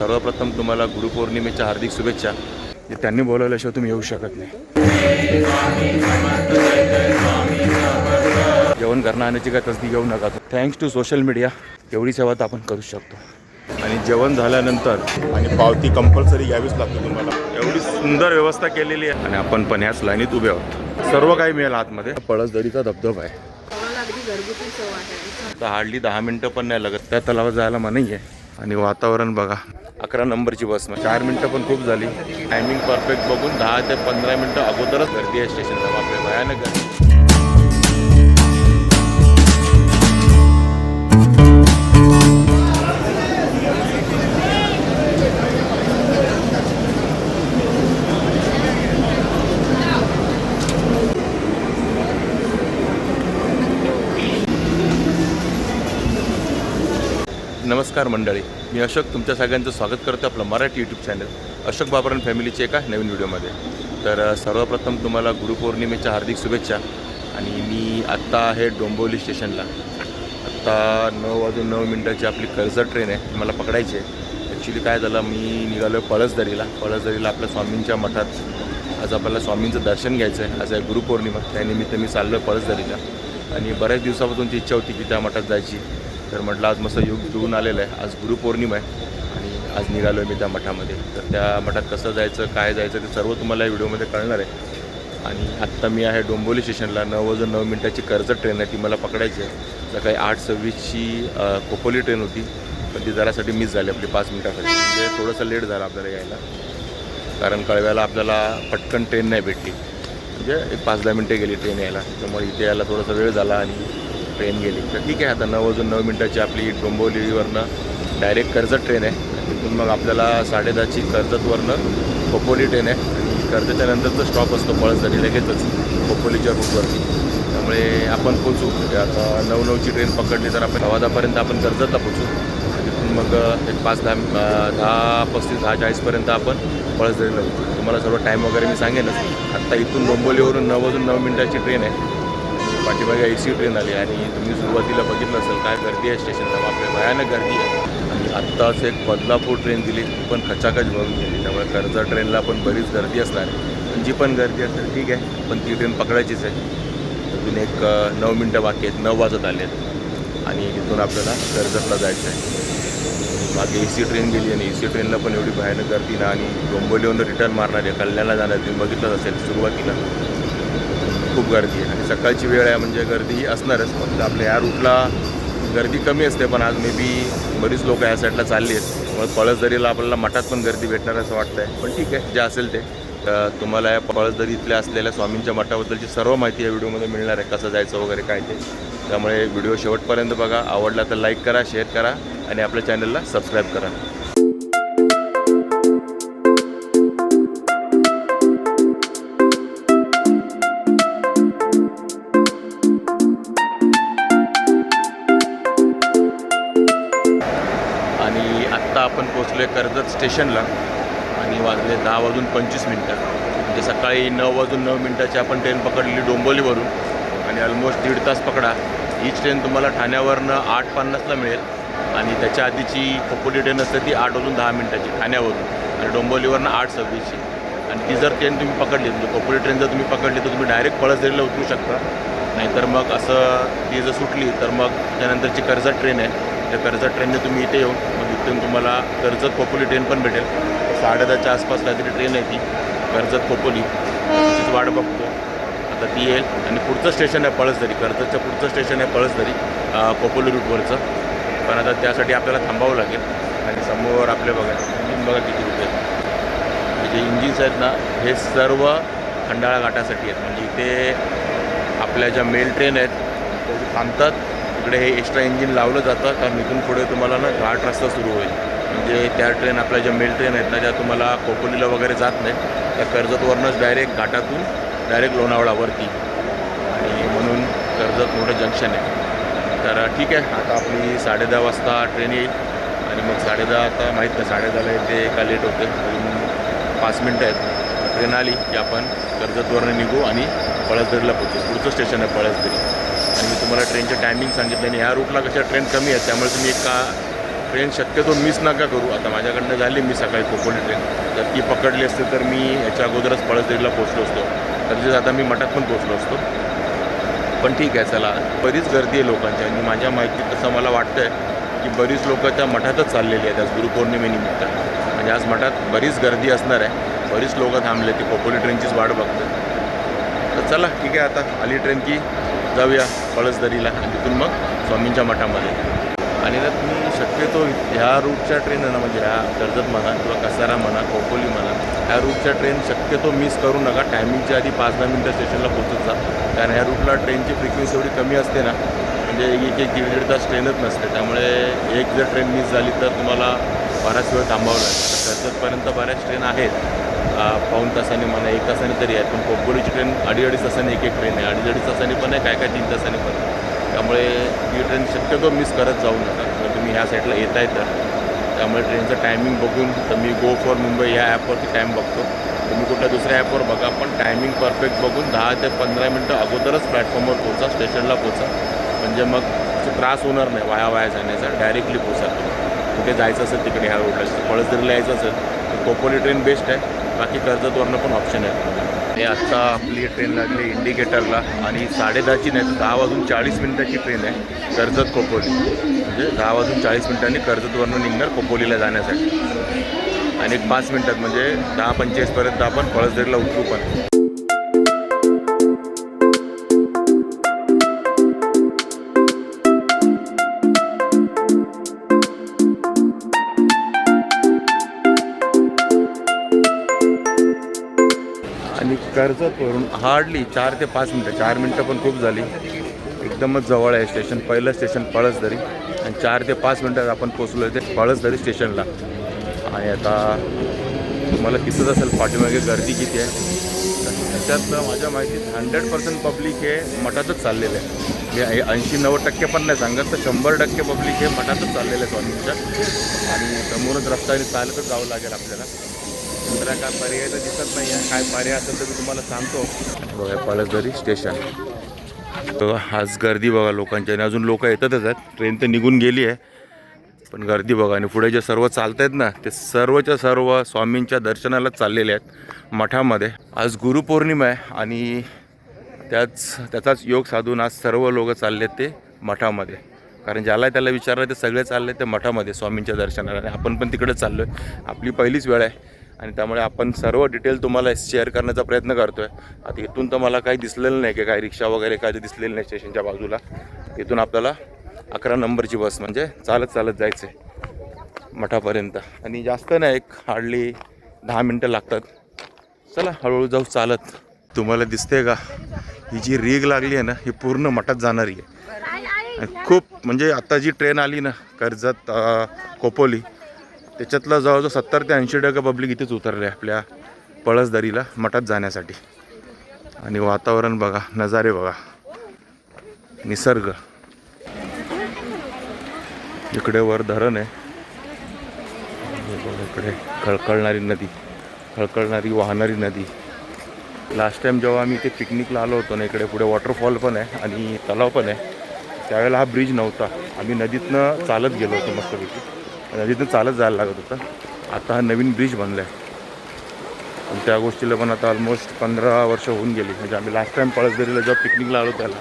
सर्वप्रथम तुम्हाला गुरुपौर्णिमेच्या हार्दिक शुभेच्छा. त्यांनी बोलवल्याशिवाय तुम्ही येऊ शकत नाही. जेवण करणं आणण्याची काय तसदी घेऊ नका. थँक्स टू सोशल मीडिया एवढी सेवा तर आपण करू शकतो. आणि जेवण झाल्यानंतर आणि पावती कंपल्सरी घ्यावीच लागते तुम्हाला. एवढी सुंदर व्यवस्था केलेली आहे. आणि आपण पण ह्याच लाईनीत उभे आहोत. सर्व काही मिळेल आतमध्ये. पळसदरीचा धबधबा आहे. हार्डली दहा मिनटं पण नाही लागत. त्या तलावात जायला मनाई आहे. आणि वातावरण बघा. अकरा नंबरची बस मग चार मिनटं पण खूप झाली. टायमिंग परफेक्ट बघून दहा ते पंधरा मिनटं अगोदरच गर्दी आहे स्टेशनला बापरे भयानक गर्दी. नमस्कार मंडळी. मी अशोक तुमच्या सगळ्यांचं स्वागत करतो आपलं मराठी यूट्यूब चॅनल अशोक बाबरन फॅमिलीचे एका नवीन व्हिडिओमध्ये तर सर्वप्रथम तुम्हाला गुरुपौर्णिमेच्या हार्दिक शुभेच्छा आणि मी आत्ता आहे डोंबिवली स्टेशनला. आत्ता नऊ वाजून नऊ मिनटाची आपली कर्जत ट्रेन आहे. मला पकडायची आहे. ॲक्च्युली काय झालं मी निघालो आहे पळसदरीला. पळसदरीला आपल्या स्वामींच्या मठात. आज आपल्याला स्वामींचं दर्शन घ्यायचं आहे आज आहे गुरुपौर्णिमा. त्यानिमित्त मी चाललो आहे पळसदरीला. आणि बऱ्याच दिवसापासून ती इच्छा होती की त्या मठात जायची. तर म्हटलं आज मस्त योग जुळून आलेलं आहे. आज गुरुपौर्णिमा आहे आणि आज निघालो आहे मी त्या मठामध्ये. तर त्या मठात कसं जायचं काय जायचं ते सर्व तुम्हाला या व्हिडिओमध्ये कळणार आहे. आणि आत्ता मी आहे डोंबोली स्टेशनला. नऊ वाजून नऊ मिनटाची कर्जत ट्रेन आहे ती मला पकडायची आहे. सकाळी आठ सव्वीसची अ, खोपोली ट्रेन होती पण ती जरासाठी मिस झाली आपली पाच मिनटासाठी म्हणजे थोडंसं लेट झालं आपल्याला यायला. कारण कळव्याला आपल्याला पटकन ट्रेन नाही भेटली. म्हणजे एक पाच दहा मिनटे गेली ट्रेन यायला. त्यामुळे इथे यायला थोडासा वेळ झाला आणि ट्रेन गेली. तर ठीक आहे आता नऊ वाजून नऊ मिनटाची आपली डोंबिवलीवरनं डायरेक्ट कर्जत ट्रेन आहे. तिथून मग आपल्याला साडेदहाची कर्जतवरनं खोपोली ट्रेन आहे. आणि कर्जतच्या नंतरचा स्टॉप असतो पळसदरी लगेचच खोपोलीच्या रूटवरती त्यामुळे आपण पोचू म्हणजे आता नऊ नऊची ट्रेन पकडली तर आपण सव्वा दहापर्यंत आपण कर्जतला पोचू तिथून मग एक पाच दहा दहा पस्तीस दहा चाळीसपर्यंत आपण पळसदरीला पोचू तुम्हाला सर्व टाईम वगैरे मी सांगेनच. आत्ता इथून डोंबोलीवरून नऊ वाजून नऊ मिनटाची ट्रेन आहे. पाठीमागे ए सी ट्रेन आली आणि तुम्ही सुरुवातीला बघितलं असेल काय गर्दी आहे स्टेशनला आपल्या भयानक गर्दी आहे. आणि आत्ताच एक बदलापूर ट्रेन दिली ती पण खचाखच भरून गेली. त्यामुळे कर्जत ट्रेनला पण बरीच गर्दी असणार आहे. पण जी पण गर्दी असेल ठीक आहे. पण ती ट्रेन पकडायचीच आहे. अजून एक नऊ मिनटं बाकी आहेत नऊ वाजत आले आहेत. आणि तिथून आपल्याला कर्जतला जायचं आहे. मागे ए सी ट्रेन गेली आणि ए सी ट्रेनला पण एवढी भयानक गर्दी ना आणि डोंबोलीवरून रिटर्न मारणार आहे. कल्याणला जाणार तुम्ही बघितलंच असेल सुरुवातीला. खूप गर्दी आहे. आणि सकाळची वेळ आहे म्हणजे गर्दी ही असणारच. फक्त आपल्या या रूटला गर्दी कमी असते पण आज मे बी बरीच लोक या साईडला चालली आहेत. मग पळसदरीला आपल्याला मठात पण गर्दी भेटणार असं वाटतं आहे पण ठीक आहे जे असेल ते. तुम्हाला या पळसदरी इथल्या असलेल्या स्वामींच्या मठाबद्दलची सर्व माहिती या व्हिडिओमध्ये मिळणार आहे कसं जायचं वगैरे काय ते. त्यामुळे व्हिडिओ शेवटपर्यंत बघा. आवडला तर लाईक करा शेअर करा आणि आपल्या चॅनलला सबस्क्राईब करा. पोचलो आहे कर्जत स्टेशनला आणि वाजले दहा वाजून पंचवीस मिनटं. म्हणजे सकाळी नऊ वाजून नऊ मिनटाची आपण ट्रेन पकडली डोंबोलीवरून आणि ऑलमोस्ट दीड तास पकडा. हीच ट्रेन तुम्हाला ठाण्यावरनं आठ पन्नासला मिळेल आणि त्याच्या आधीची खोपोली ट्रेन असते ती आठ वाजून दहा मिनटाची ठाण्यावरून आणि डोंबोलीवरनं आठ सव्वीसची. आणि ती जर ट्रेन तुम्ही पकडली म्हणजे खोपोली ट्रेन जर तुम्ही पकडली तर तुम्ही डायरेक्ट पळसदेरीला उतरू शकता. नाहीतर मग असं ती जर सुटली तर मग त्यानंतरची कर्जत ट्रेन आहे. त्या कर्जत ट्रेनने तुम्ही इथे येऊन तिथून तुम्हाला कर्जत खोपोली ट्रेन पण भेटेल. साडे दहाच्या आसपास काहीतरी ट्रेन आहे ती कर्जत खोपोली. तिचीच वाट बघतो. आता ती येईल. आणि पुढचं स्टेशन आहे पळसदरी. कर्जतचं पुढचं स्टेशन आहे पळसदरी खोपोली रूटवरचं पण आता त्यासाठी आपल्याला थांबावं लागेल. आणि समोर आपले बघा इंजिन बघा किती रुपये जे इंजिन्स आहेत ना हे सर्व खंडाळा घाटासाठी आहेत. म्हणजे इथे आपल्या ज्या मेल ट्रेन आहेत थांबतात. इकडे हे एक्स्ट्रा इंजिन लावलं जातं कारण इथून पुढे तुम्हाला ना घाट रस्ता सुरू होईल. म्हणजे त्या ट्रेन आपल्या ज्या मेल ट्रेन आहेत ना त्या तुम्हाला कोपोलीला वगैरे जात नाहीत. त्या कर्जतवरनंच डायरेक्ट घाटातून डायरेक्ट लोणावळावरती. आणि म्हणून कर्जत मोठं जंक्शन आहे. तर ठीक आहे. आता आपली साडे दहा वाजता ट्रेन येईल. आणि मग साडे दहा आता माहीत नाही साडे दहाला येते का लेट होते. पाच मिनटं आहेत. ट्रेन आली की आपण कर्जतवरनं निघू आणि पळसदरीला पोहोचू. पुढचं स्टेशन आहे पळसदरी. आणि मी तुम्हाला ट्रेनचे टायमिंग सांगितले आणि ह्या रूटला कशा ट्रेन कमी आहेत त्यामुळे तुम्ही एका ट्रेन शक्यतो मिस नका करू. आता माझ्याकडनं झाली मी सकाळी कोकणी ट्रेन जर ती पकडली असते तर मी याच्या अगोदरच पळसदेवीला पोचलो असतो. तसेच आता मी मठात पण पोचलो असतो. पण ठीक आहे चला. बरीच गर्दी आहे लोकांची आणि माझ्या माहितीत तसं मला वाटतं आहे की बरीच लोक त्या मठातच चाललेली आहेत. आज गुरुपौर्णिमेनिमित्त. म्हणजे आज मठात बरीच गर्दी असणार आहे. बरीच लोक थांबले ती कोकोली ट्रेनचीच वाट बघतात तर चला ठीक आहे आता. आली ट्रेन की. जाऊया पळसदरीला आणि तिथून मग स्वामींच्या मठामध्ये. आणि ना तुम्ही शक्यतो ह्या रूटच्या ट्रेन आहे ना म्हणजे ह्या कर्जत म्हणा किंवा कसारा म्हणा कोकोली म्हणा ह्या रूटच्या ट्रेन शक्यतो मिस करू नका. टायमिंगच्या आधी पाच दहा मिनटं स्टेशनला पोहोचत जा. कारण ह्या रूटला ट्रेनची फ्रिक्वेन्सी एवढी कमी असते ना म्हणजे एक एक दीड दीड तास ट्रेनच नसते. त्यामुळे एक जर ट्रेन मिस झाली तर तुम्हाला बराच वेळ थांबावं लागेल. कर्जतपर्यंत बऱ्याच ट्रेन आहेत. पाऊण तासाने म्हणा एक तासाने तरी आहे पण कोपोलीची ट्रेन अडीच अडीच तासाने एक एक ट्रेन आहे. अडीच अडीच तासाने पण आहे काय काय तीन तासाने पण आहे. त्यामुळे ही ट्रेन शक्यतो मिस करत जाऊ नका. जर तुम्ही ह्या साईडला येत आहे तर. त्यामुळे ट्रेनचं टायमिंग बघून तर मी गो फॉर मुंबई या ॲपवरती टाईम बघतो. तुम्ही कुठल्या दुसऱ्या ॲपवर बघा पण टायमिंग परफेक्ट बघून दहा ते पंधरा मिनटं अगोदरच प्लॅटफॉर्मवर पोचा स्टेशनला पोचा म्हणजे मग त्रास होणार नाही वाया वाया जाण्याचा डायरेक्टली पोचा तुम्ही. कुठे जायचं असेल तिकडे ह्या रोडला पळसदरीला यायचं असेल तर कोपोली ट्रेन बेस्ट आहे. बाकी कर्जतवरनं पण ऑप्शन आहेत. आणि आत्ता आपली ट्रेन लागली इंडिकेटरला आणि साडेदहाची नाही दहा वाजून चाळीस मिनिटाची ट्रेन आहे कर्जत कोपोली म्हणजे दहा वाजून चाळीस मिनिटांनी कर्जतवरनं निघणार खोपोलीला जाण्यासाठी. आणि एक पाच मिनिटात म्हणजे दहा पंचेचाळीसपर्यंत आपण पळसदरीला उतरू पण. कर्जतवरून हार्डली चार ते पाच मिनटं चार मिनटं पण खूप झाली. एकदमच जवळ आहे स्टेशन पहिलं स्टेशन पळसदरी. आणि चार ते पाच मिनटात आपण पोचलो आहे ते पळसदरी स्टेशनला. आणि आता तुम्हाला दिसत असेल पाठीमागे गर्दी किती आहे. तर त्याच्यात माझ्या माहितीत हंड्रेड पर्सेंट पब्लिक हे मठातच चाललेलं आहे. हे ऐंशी नव्वद टक्के पण नाही सांगत तर शंभर टक्के पब्लिक हे मठातच चाललेलं आहे स्वामींच्या. आणि समोरच रस्त्याने चालतच जावं लागेल आपल्याला. दुसरा काय पर्याय तर दिसत नाही आहे. काय पर्याय असेल तर मी तुम्हाला सांगतो. बघा पळसदरी स्टेशन. तर आज गर्दी बघा लोकांची. आणि अजून लोक येतातच आहेत. ट्रेन तर निघून गेली आहे. पण गर्दी बघा. आणि पुढे जे सर्व चालत आहेत ना ते सर्वच्या सर्व स्वामींच्या दर्शनालाच चाललेले आहेत मठामध्ये. आज गुरुपौर्णिमा आहे आणि त्याच त्याचाच योग साधून आज सर्व लोक चालले आहेत ते मठामध्ये. कारण ज्याला त्याला विचारलं ते सगळे चालले ते मठामध्ये स्वामींच्या दर्शनाला. आणि आपण पण तिकडे चाललो आहे आपली पहिलीच वेळ आहे. आणि त्यामुळे आपण सर्व डिटेल तुम्हाला शेअर करण्याचा प्रयत्न करतो आहे आता इथून तर मला काही दिसलेलं नाही की काही रिक्षा वगैरे काही दिसलेलं नाही स्टेशनच्या बाजूला. इथून आपल्याला अकरा नंबरची बस म्हणजे चालत चालत जायचं आहे मठापर्यंत. आणि जास्त नाही एक हार्डली दहा मिनटं लागतात. चला हळूहळू जाऊ चालत. तुम्हाला दिसते का? ही जी रीग लागली आहे ना ही पूर्ण मठात जाणारी आहे. खूप म्हणजे आता जी ट्रेन आली ना कर्जत कोपोली त्याच्यातलं जवळजवळ सत्तर ते ऐंशी टक्के पब्लिक इथेच उतरले आपल्या पळसदरीला मठात जाण्यासाठी. आणि वातावरण बघा नजारे बघा. निसर्ग. इकडे वर धरण आहे. इकडे खळखळणारी नदी खळखळणारी वाहणारी नदी. लास्ट टाईम जेव्हा आम्ही इथे पिकनिकला आलो होतो ना इकडे पुढे वॉटरफॉल पण आहे आणि तलाव पण आहे त्यावेळेला हा ब्रिज नव्हता. आम्ही नदीतनं चालत गेलो होतो मस्तपैकी. तिथं चालत जायला लागत होतं. आता हा नवीन ब्रिज बनला आहे आणि त्या गोष्टीला पण आता ऑलमोस्ट पंधरा वर्ष होऊन गेली. म्हणजे आम्ही लास्ट टाईम पळसदरीला जेव्हा पिकनिकला आलो त्याला.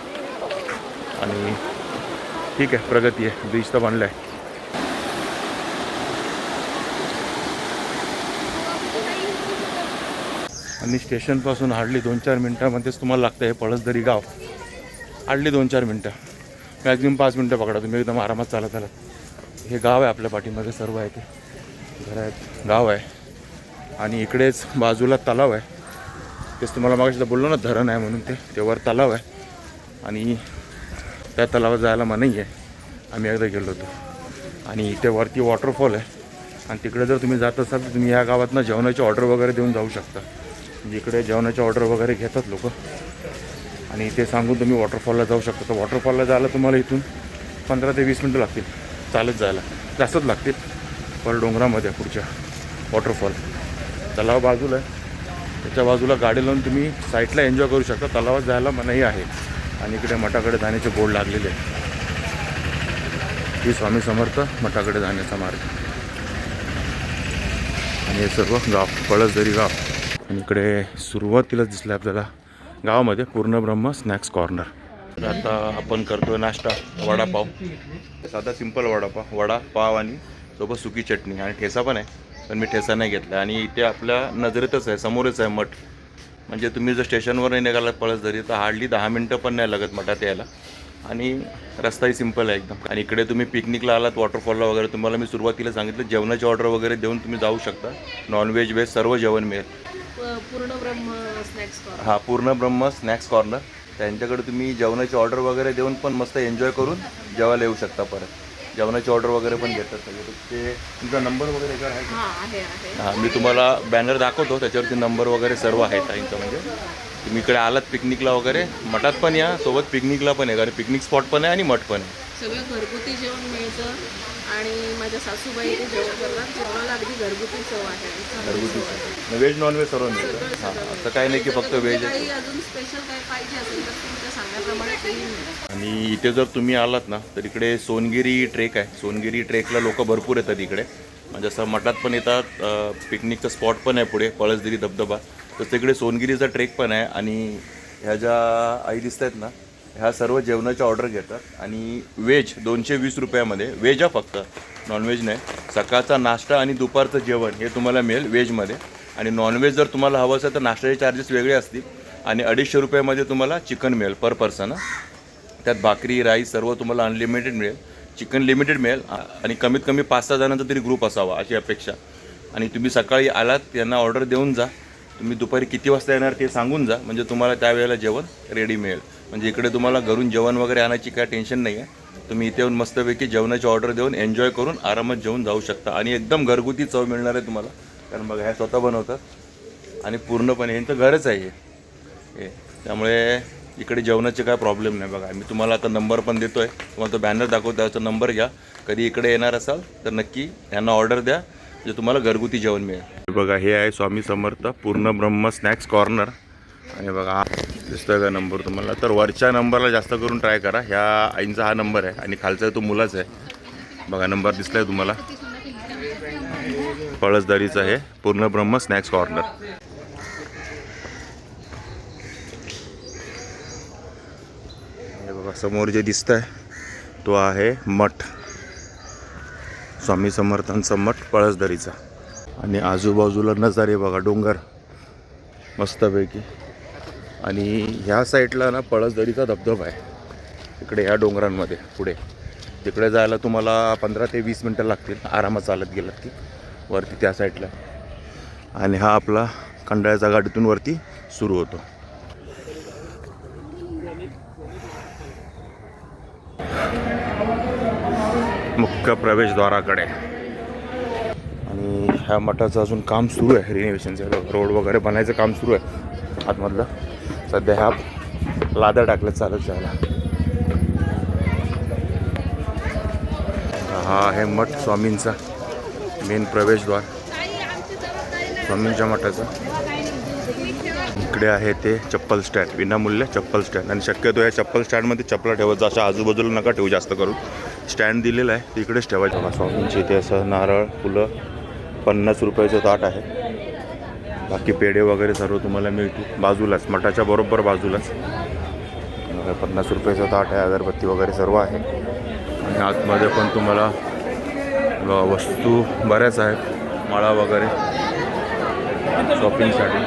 आणि ठीक आहे प्रगती आहे. ब्रिज तर बनला आहे आणि स्टेशनपासून हार्डली दोन चार मिनटामध्येच तुम्हाला लागतं हे पळसदरी गाव. हार्डली दोन चार मिनटं. मॅक्झिमम पाच मिनटं पकडा तुम्ही. एकदम आरामात चालत आलात हे गाव आहे आपल्या पाठीमध्ये सर्व आहे ते. घर आहेत. गाव आहे. आणि इकडेच बाजूला तलाव आहे. तेच तुम्हाला मागाशी बोललो ना धरण आहे म्हणून ते. ते तलाव आहे. आणि त्या तलावात जायला मनाई आहे आम्ही एकदा गेलो होतो. आणि इथे वरती वॉटरफॉल आहे. आणि तिकडे जर तुम्ही जात असाल तर तुम्ही या गावातनं जेवणाची ऑर्डर वगैरे देऊन जाऊ शकता. म्हणजे इकडे जेवणाची ऑर्डर वगैरे घेतात लोक. आणि ते सांगून तुम्ही वॉटरफॉलला जाऊ शकता. तर वॉटरफॉलला जायला तुम्हाला इथून पंधरा ते वीस मिनटं लागतील. चालत जायला. जास्तच लागतील. पर डोंगरामध्ये पुढच्या वॉटरफॉल तलाव बाजूला आहे. त्याच्या बाजूला गाडी लावून तुम्ही साईडला एन्जॉय करू शकता. तलावात जायला मनाही आहे. आणि इकडे मठाकडे जाण्याचे बोर्ड लागलेले आहे श्री स्वामी समर्थ मठाकडे जाण्याचा मार्ग. आणि हे सर्व गाव पळसदरी गाव. आणि इकडे सुरुवातीलाच दिसलं आपल्याला. गावामध्ये पूर्ण ब्रह्म स्नॅक्स कॉर्नर तर आता आपण करतोय नाश्ता वडापाव. साधा सिंपल वडापाव वडा पाव आणि सोबत सुकी चटणी. आणि ठेसा पण आहे पण मी ठेसा नाही घेतला. आणि इथे आपल्या नजरेतच आहे समोरच आहे मठ. म्हणजे तुम्ही जर स्टेशनवर नाही निघालात पळसदरी तर हार्डली दहा मिनटं पण नाही लागत मठात यायला. आणि रस्ताही सिंपल आहे एकदम. आणि इकडे तुम्ही पिकनिकला आलात वॉटरफॉलला वगैरे तुम्हाला मी सुरुवातीला सांगितलं जेवणाची ऑर्डर वगैरे देऊन तुम्ही जाऊ शकता. नॉनव्हेज व्हेज सर्व जेवण मिळेल. पूर्ण ब्रह्म स्नॅक्स हा पूर्ण ब्रह्म स्नॅक्स कॉर्नर त्यांच्याकडे तुम्ही जेवणाची ऑर्डर वगैरे देऊन पण मस्त एन्जॉय करून जेवायला येऊ शकता परत. जेवणाची ऑर्डर वगैरे पण घेतात सगळे. तर ते तुमचा नंबर वगैरे याच्यावर आहे? का? हा मी तुम्हाला बॅनर दाखवतो. त्याच्यावरती नंबर वगैरे सर्व आहे ताईंचं म्हणजे. तुम्ही इकडे आलात पिकनिकला वगैरे. मठात पण या सोबत पिकनिकला पण आहे कारण पिकनिक स्पॉट पण आहे आणि मठ पण आहे. सगळं घरगुती जेवण आणि माझ्या सासूबाई ते जेवण करतात. जेवणाला अगदी घरगुती चव आहे. घरगुती चव. व्हेज नॉनव्हेज सर्व मिळतं. हां असं काही नाही की फक्त. व्हेज काही अजून स्पेशल काही पाहिजे असेल तर तुमच्या सांगण्याप्रमाणे तेही मिळेल आणि इथे जर तुम्ही आलात ना तर इकडे सोनगिरी ट्रेक आहे. सोनगिरी ट्रेकला लोक भरपूर येतात इकडे. म्हणजे असं मठात पण येतात अं, पिकनिकचं स्पॉट पण आहे पुढे पळसदिरी धबधबा. तर तिकडे सोनगिरीचा ट्रेक पण आहे आणि ह्या ज्या आई दिसत आहेत ना ह्या सर्व जेवणाच्या ऑर्डर घेतात आणि व्हेज दोनशे वीस रुपयामध्ये व्हेज हा फक्त नॉनव्हेज नाही. सकाळचा नाश्ता आणि दुपारचं जेवण हे तुम्हाला मिळेल व्हेजमध्ये. आणि नॉनव्हेज जर तुम्हाला हवं असेल तर नाश्त्याचे चार्जेस वेगळे असतील. आणि अडीचशे रुपयामध्ये तुम्हाला चिकन मिळेल पर पर्सन त्यात भाकरी राईस सर्व तुम्हाला अनलिमिटेड मिळेल. चिकन लिमिटेड मिळेल. आणि कमीत कमी पाच सहा जणांचा तरी ग्रुप असावा अशी अपेक्षा. आणि तुम्ही सकाळी आलात त्यांना ऑर्डर देऊन जा. तुम्ही दुपारी किती वाजता येणार ते सांगून जा. म्हणजे तुम्हाला त्यावेळेला जेवण रेडी मिळेल. म्हणजे इकडे तुम्हाला घरून जेवण वगैरे आणायची काय टेन्शन नाही आहे तुम्ही इथे येऊन मस्तपैकी जेवणाची ऑर्डर देऊन एन्जॉय करून आरामात जेवून जाऊ शकता. आणि एकदम घरगुती चव मिळणार आहे तुम्हाला. कारण बघा ह्या स्वतः बनवतात. आणि पूर्णपणे यांचं घरच आहे हे. हे. त्यामुळे इकडे जेवणाचे काय प्रॉब्लेम नाही बघा. मी तुम्हाला आता नंबर पण देतो आहे तुम्हाला तो बॅनर दाखवतो त्याचा नंबर घ्या. कधी इकडे येणार असाल तर नक्की यांना ऑर्डर द्या. जे तुम्हाला घरगुती जेवण मिळेल. बघा हे आहे स्वामी समर्थ पूर्ण ब्रह्म स्नॅक्स कॉर्नर आणि बघा हा दिसतोय का नंबर तुम्हाला? तर वरच्या नंबरला जास्त करून ट्राय करा. ह्या आईंचा हा नंबर आहे आणि खालचा तो मुलाच आहे. बघा नंबर दिसलाय तुम्हाला. पळसदारीचा आहे. पूर्ण ब्रह्म स्नॅक्स कॉर्नर हे बघा समोर जे दिसत आहे तो आहे मठ. स्वामी समर्थांचा मठ पळसदरीचा. आणि आजूबाजूला नजारे बघा डोंगर. मस्तपैकी. आणि ह्या साईडला ना पळसदरीचा धबधबा आहे. इकडे ह्या डोंगरांमध्ये पुढे. तिकडे जायला तुम्हाला पंधरा ते वीस मिनटं लागतील आरामात चालत गेलात की वरती त्या साईडला. आणि हा आपला खंडाळ्याचा गाडीतून वरती सुरू होतो. मुख्य प्रवेशद्वाराकडे. आणि ह्या मठाचं अजून काम सुरू आहे रिनोव्हेशनचं रोड वगैरे बनायचं काम सुरू आहे आतमधलं. सध्या ह्या लादा टाकल्या चालत जायला. हा आहे मठ स्वामींचा मेन प्रवेशद्वार. स्वामींच्या मठाचा. इकडे आहे ते चप्पल स्टँड विनामूल्य चप्पल स्टँड आणि शक्यतो या चप्पल स्टँडमध्ये चपला ठेवत जा अशा आजूबाजूला नका ठेवू जास्त करून. स्टँड दिलेला आहे तिकडेच ठेवायचं. स्वामींची इथे असं नारळ फुलं पन्नास रुपयाचं ताट आहे. बाकी पेढे वगैरे सर्व तुम्हाला मिळतील. बाजूलाच मठाच्या बरोबर बाजूलाच. पन्नास रुपयाचं ताट आहे अगरबत्ती वगैरे सर्व आहे. आणि आतमध्ये पण तुम्हाला वस्तू बऱ्याच आहेत. माळा वगैरे. शॉपिंगसाठी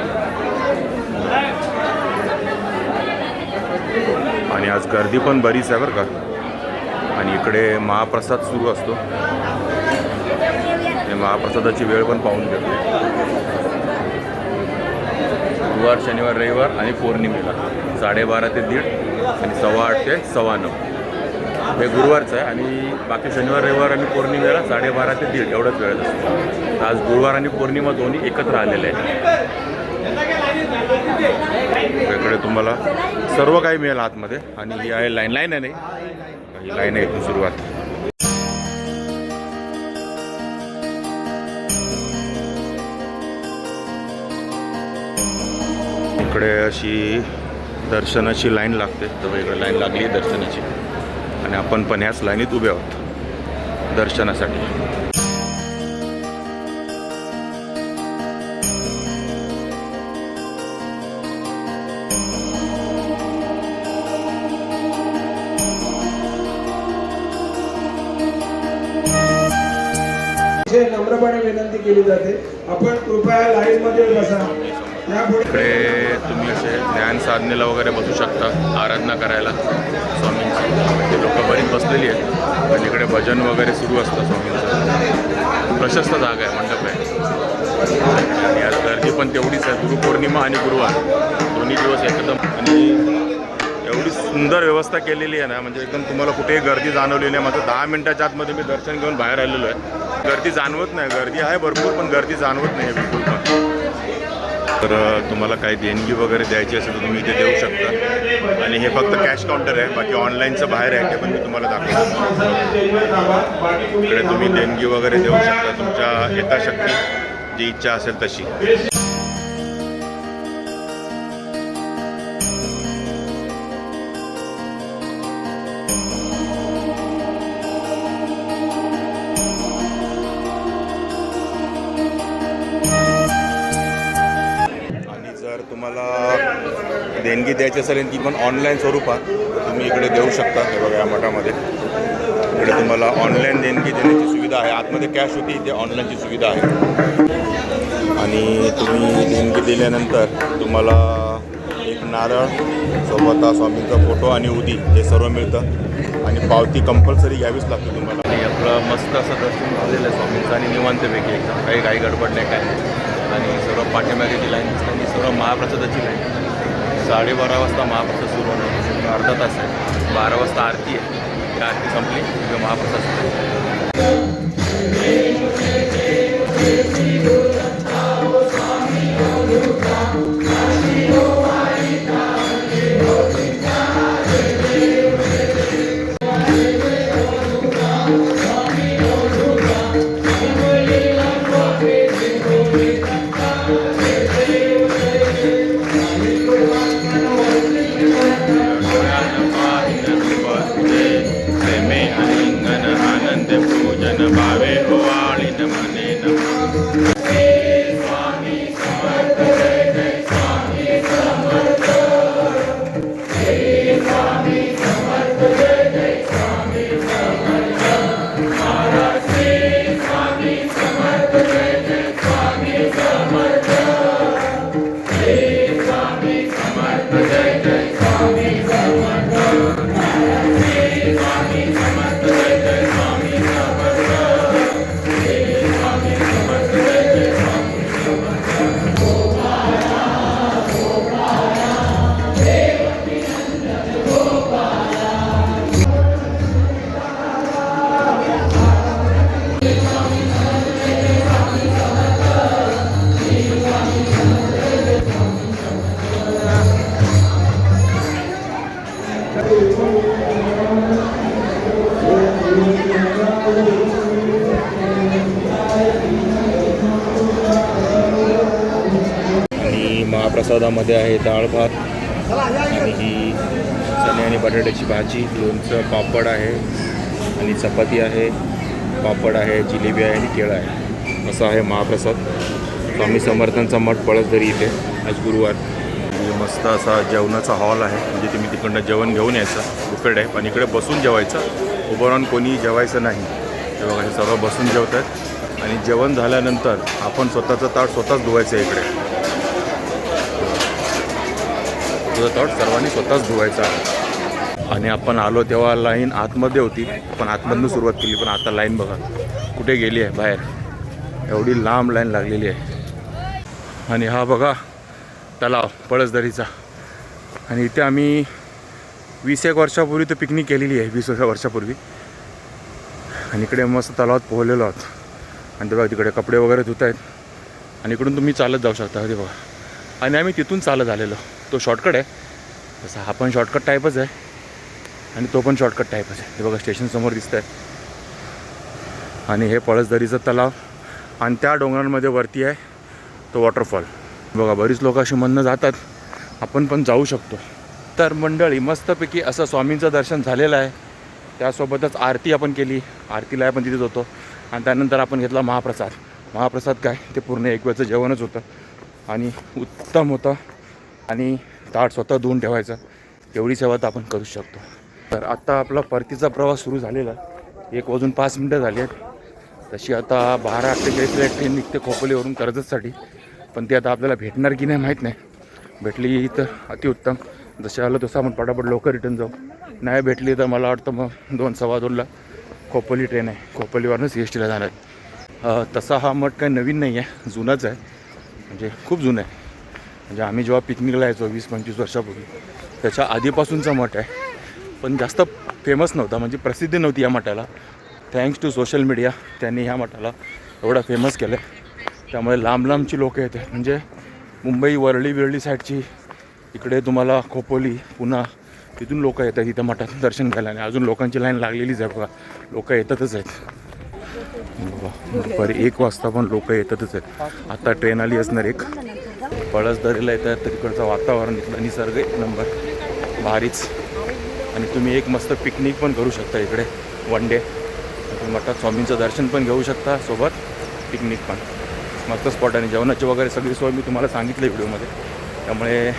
आणि आज गर्दी पण बरीच आहे बरं का. आणि इकडे महाप्रसाद सुरू असतो. महाप्रसादाची वेळ पण पाहून घेतो गुरुवार शनिवार रविवार आणि पौर्णिमेला. साडेबारा ते दीड आणि सव्वा आठ ते सव्वा नऊ. हे गुरुवारचं आहे आणि बाकी शनिवार रविवार आणि पौर्णिमेला साडेबारा ते दीड एवढंच वेळ असतो. आज गुरुवार आणि पौर्णिमा दोन्ही एकत्र आलेले आहे इकडे तुम्हाला सर्व काही मिळेल आतमध्ये. आणि ही आहे लाईन लाईन आहे नाही? ही लाईन आहे इथून सुरुवात. इकडे अशी दर्शनाची लाईन लागते. तर इकडे लाईन लागली आहे दर्शनाची. आणि आपण पण ह्याच लाईनीत उभे आहोत. दर्शनासाठी. नम्रपणे विनंती केली जाते. आपण कृपया लाईन मध्ये बसा. इकडे तुम्ही असे ज्ञान साधनेला वगैरे बसू शकता आराधना करायला स्वामींची. ते लोक बरीच बसलेली आहेत पण इकडे भजन वगैरे सुरू असतं स्वामींचं. प्रशस्त जागा आहे मंडप आहे. आणि आज गर्दी पण तेवढीच आहे गुरुपौर्णिमा आणि गुरुवार. दोन्ही दिवस एकदम आणि एवढी सुंदर व्यवस्था केलेली आहे ना म्हणजे एकदम तुम्हाला कुठेही गर्दी जाणवली नाही. माझं दहा मिनटाच्या आतमध्ये मी दर्शन घेऊन बाहेर आलेलो आहे. गर्दी जाणवत नाही गर्दी आहे भरपूर पण गर्दी जाणवत नाही बिलकुल पण. तर तुम्हाला काही देणगी वगैरे द्यायची असेल तर तुम्ही इथे देऊ शकता. आणि हे फक्त कॅश काउंटर आहे बाकी ऑनलाईनचं बाहेर आहे ते पण मी तुम्हाला दाखवतो. इकडे तुम्ही देणगी वगैरे देऊ शकता तुमच्या यथाशक्ती जी इच्छा असेल तशी. तुम्हाला देणगी द्यायची असेल ती पण ऑनलाईन स्वरूपात तुम्ही इकडे देऊ शकता. हे बघा या मठामध्ये. इकडे तुम्हाला ऑनलाईन देणगी देण्याची सुविधा आहे. आतमध्ये कॅश होती इथे ऑनलाईनची सुविधा आहे. आणि तुम्ही देणगी दिल्यानंतर तुम्हाला एक नारळ सोबत स्वामींचा फोटो आणि उदी हे सर्व मिळतं. आणि पावती कंपल्सरी घ्यावीच लागते तुम्हाला. आणि आपलं मस्त असं दर्शन झालेलं आहे स्वामींचं आणि निवांतपैकी एकदम. काही काही गडबड नाही काय आणि सर्व पाठीमागे जी लाईन दिसते आणि सर्व महाप्रसादाची लाईन. साडेबारा वाजता महाप्रसाद सुरू होणार अर्धा तास आहे. बारा वाजता आरती आहे. ती आरती संपली महाप्रसाद सुरू मध्ये आहे डाळ भात आणि ही चणे आणि बटाट्याची भाजी लोणचं पापड आहे आणि चपाती आहे पापड आहे जिलेबी आहे आणि केळं आहे. असं आहे महाप्रसाद. स्वामी समर्थांचा मठ पळत पळसदरी इथे आज गुरुवार. मस्त असा जेवणाचा हॉल आहे. म्हणजे तुम्ही तिकडनं जेवण घेऊन यायचं. बुफेड आहे पण इकडे बसून जेवायचं. उभं राहून कोणी जेवायचं नाही. हे बघा हे सर्व बसून जेवतात. आणि जेवण झाल्यानंतर आपण स्वतःचं ताट स्वतःच धुवायचं इकडे. तुझं ताट सर्वांनी स्वतःच धुवायचं आहे. आणि आपण आलो तेव्हा लाईन आतमध्ये होती. आपण आतमधनं सुरुवात केली पण आता लाईन बघा. कुठे गेली आहे? बाहेर. एवढी लांब लाईन लागलेली आहे. आणि हा बघा तलाव पळसदरीचा. आणि इथे आम्ही वीस एक वर्षापूर्वी तर पिकनिक केलेली आहे. वीस वर्षापूर्वी. आणि इकडे मस्त तलावात पोहलेलो आहोत. आणि ते बघा तिकडे कपडे वगैरे धुत आहेत आणि इकडून तुम्ही चालत जाऊ शकता. ते बघा. आणि आम्ही तिथून चालत आलेलो. तो शॉर्टकट आहे. तसा हा पण शॉर्टकट टाईपच आहे. आणि तो पण शॉर्टकट टाईपच आहे. ते बघा स्टेशनसमोर दिसत आहे आणि हे पळसदरीचं तलाव. आणि त्या डोंगरांमध्ये वरती आहे तो वॉटरफॉल बघा बरीच लोक अशी म्हणणं जातात. आपण पण जाऊ शकतो. तर मंडळी मस्तपैकी असं स्वामींचं दर्शन झालेलं आहे. त्यासोबतच आरती आपण केली. आरतीला आपण तिथेच होतो आणि त्यानंतर आपण घेतला महाप्रसाद. महाप्रसाद काय? ते पूर्ण एक वेळचं जेवणच होतं. आणि उत्तम होतं. आणि ताट स्वतः धुवून ठेवायचा. एवढी सेवा तर आपण करू शकतो. तर आत्ता आपला परतीचा प्रवास सुरू झालेला. एक वाजून पाच मिनटं झाली आहेत. तशी आता बारा अठ्ठेचाळीसला एक ट्रेन निघते खोपोलीवरून कर्जतसाठी. पण ती आता आपल्याला भेटणार की नाही माहीत नाही. भेटली तर अतिउत्तम. जसे आलं तसं आपण पटापट लवकर रिटर्न जाऊ. नाही भेटली तर मला वाटतं मग दोन सव्वा दोनला खोपोली ट्रेन आहे. खोपोलीवरनं सी एस टीला जाणार आहे. तसा हा मठ काही नवीन नाही आहे जुनाच आहे. म्हणजे खूप जुनं आहे. म्हणजे आम्ही जेव्हा पिकनिकला यायचो वीस पंचवीस वर्षापूर्वी त्याच्या आधीपासूनचा मठ आहे. पण जास्त फेमस नव्हता म्हणजे प्रसिद्धी नव्हती या मठाला. थँक्स टू सोशल मीडिया त्यांनी ह्या मठाला एवढा फेमस केलं आहे त्यामुळे लांब लांबची लोकं येतात म्हणजे मुंबई वरळी विरळी साईडची इकडे तुम्हाला खोपोली पुन्हा तिथून लोकं येतात इथं मठात दर्शन घ्यायला. आणि अजून लोकांची लाईन लागलेलीच आहे बघा. लोक येतातच आहेत. बाबा दुपारी एक वाजता पण लोक येतातच आहेत. आत्ता ट्रेन आली असणार एक. पळसदरीला येतात तर तिकडचं वातावरण इथलं निसर्ग एक नंबर. भारीच. आणि तुम्ही एक मस्त पिकनिक पण करू शकता इकडे वन डे तुम्ही मठात स्वामींचं दर्शन पण घेऊ शकता सोबत पिकनिक पण. मस्त स्पॉट आणि जेवणाची वगैरे सगळी सोय मी तुम्हाला सांगितली व्हिडिओमध्ये. त्यामुळे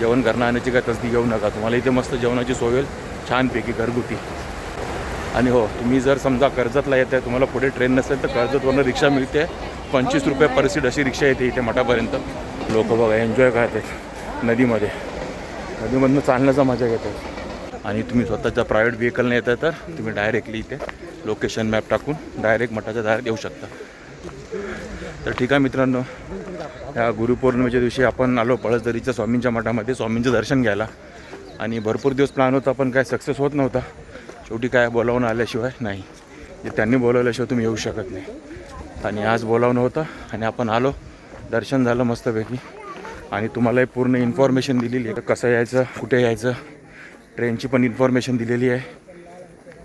जेवण करणं आणण्याची काय तसदी घेऊ नका. तुम्हाला इथे मस्त जेवणाची सोय होईल छानपैकी घरगुती. आणि हो तुम्ही जर समजा कर्जतला येत आहे तुम्हाला पुढे ट्रेन नसेल तर कर्जतवरनं रिक्षा मिळते. पंचवीस रुपये पर सीट अशी रिक्षा येते इथे मठापर्यंत. लोक बघा एन्जॉय करतात नदीमध्ये. नदीमधनं चालण्याचा मजा घेतात. आणि तुम्ही स्वतःच्या प्रायव्हेट व्हेकलने येत आहे तर तुम्ही डायरेक्टली इथे लोकेशन मॅप टाकून डायरेक्ट मठाच्या दारात येऊ शकता. तर ठीक आहे मित्रांनो या गुरुपौर्णिमेच्या दिवशी आपण आलो पळसदरीच्या स्वामींच्या मठामध्ये स्वामींचं दर्शन घ्यायला. आणि भरपूर दिवस प्लॅन होता पण काय सक्सेस होत नव्हता. शेवटी काय बोलावून आल्याशिवाय नाही. जे त्यांनी बोलावल्याशिवाय तुम्ही येऊ शकत नाही. आणि आज बोलावणं होतं आणि आपण आलो. दर्शन झालं मस्तपैकी. आणि तुम्हालाही पूर्ण इन्फॉर्मेशन दिलेली आहे. कसं यायचं कुठे यायचं ट्रेनची पण इन्फॉर्मेशन दिलेली आहे.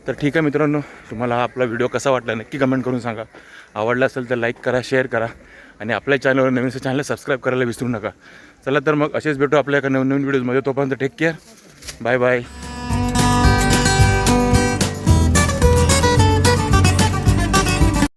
तर ठीक आहे मित्रांनो तुम्हाला हा आपला व्हिडिओ कसा वाटला नक्की कमेंट करून सांगा. आवडला असेल तर लाईक करा शेअर करा. आणि आपल्या चॅनलवर नवीन चॅनल सबस्क्राईब करायला विसरू नका. चला तर मग असेच भेटू आपल्या एका नवीन नवीन व्हिडिओजमध्ये तोपर्यंत टेक केअर बाय बाय